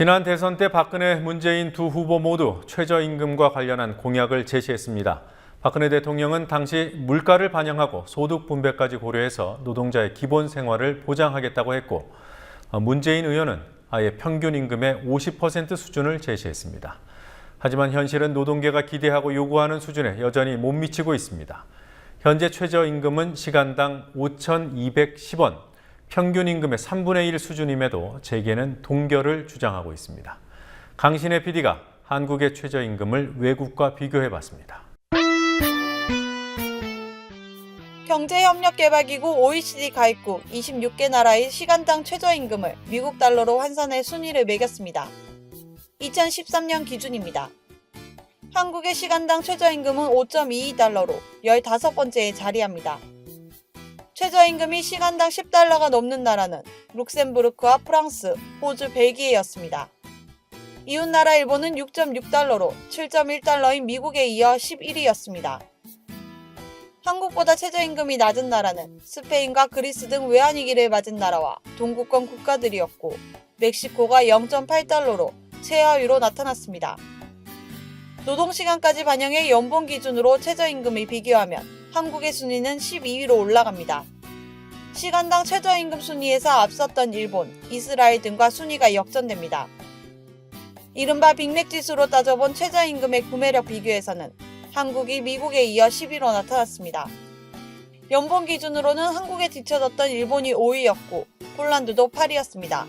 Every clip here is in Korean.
지난 대선 때 박근혜, 문재인 두 후보 모두 최저임금과 관련한 공약을 제시했습니다. 박근혜 대통령은 당시 물가를 반영하고 소득 분배까지 고려해서 노동자의 기본 생활을 보장하겠다고 했고 어, 문재인 의원은 아예 평균 임금의 50% 수준을 제시했습니다. 하지만 현실은 노동계가 기대하고 요구하는 수준에 여전히 못 미치고 있습니다. 현재 최저임금은 시간당 5,210원, 평균 임금의 3분의 1 수준임에도 재계는 동결을 주장하고 있습니다. 강신의 PD가 한국의 최저임금을 외국과 비교해봤습니다. 경제협력개발기구 OECD 가입국 26개 나라의 시간당 최저임금을 미국 달러로 환산해 순위를 매겼습니다. 2013년 기준입니다. 한국의 시간당 최저임금은 5.22달러로 15번째에 자리합니다. 최저임금이 시간당 10달러가 넘는 나라는 룩셈부르크와 프랑스, 호주, 벨기에였습니다. 이웃나라 일본은 6.6달러로 7.1달러인 미국에 이어 11위였습니다. 한국보다 최저임금이 낮은 나라는 스페인과 그리스 등 외환위기를 맞은 나라와 동구권 국가들이었고 멕시코가 0.8달러로 최하위로 나타났습니다. 노동시간까지 반영해 연봉 기준으로 최저임금을 비교하면 한국의 순위는 12위로 올라갑니다. 시간당 최저임금 순위에서 앞섰던 일본, 이스라엘 등과 순위가 역전됩니다. 이른바 빅맥 지수로 따져본 최저임금의 구매력 비교에서는 한국이 미국에 이어 10위로 나타났습니다. 연봉 기준으로는 한국에 뒤쳐졌던 일본이 5위였고 폴란드도 8위였습니다.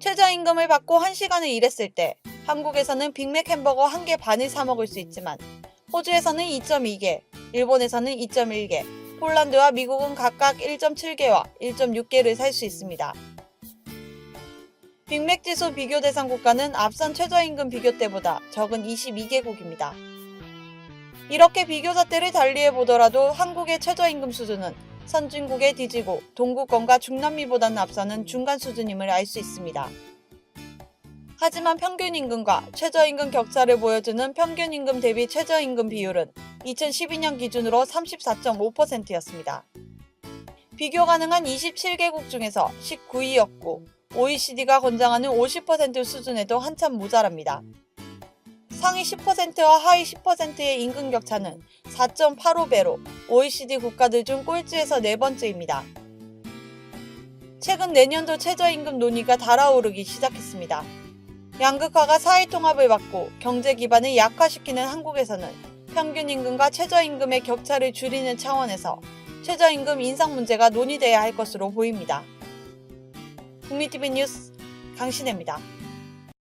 최저임금을 받고 1시간을 일했을 때 한국에서는 빅맥 햄버거 1개 반을 사 먹을 수 있지만 호주에서는 2.2개, 일본에서는 2.1개, 폴란드와 미국은 각각 1.7개와 1.6개를 살 수 있습니다. 빅맥 지수 비교 대상 국가는 앞선 최저임금 비교 때보다 적은 22개국입니다. 이렇게 비교 잣대를 달리해 보더라도 한국의 최저임금 수준은 선진국에 뒤지고 동구권과 중남미보다는 앞서는 중간 수준임을 알 수 있습니다. 하지만 평균 임금과 최저임금 격차를 보여주는 평균 임금 대비 최저임금 비율은 2012년 기준으로 34.5%였습니다. 비교 가능한 27개국 중에서 19위였고 OECD가 권장하는 50% 수준에도 한참 모자랍니다. 상위 10%와 하위 10%의 임금 격차는 4.85배로 OECD 국가들 중 꼴찌에서 네 번째입니다. 최근 내년도 최저임금 논의가 달아오르기 시작했습니다. 양극화가 사회 통합을 막고 경제 기반을 약화시키는 한국에서는 평균 임금과 최저임금의 격차를 줄이는 차원에서 최저임금 인상 문제가 논의돼야 할 것으로 보입니다. 국민TV 뉴스 강신혜입니다.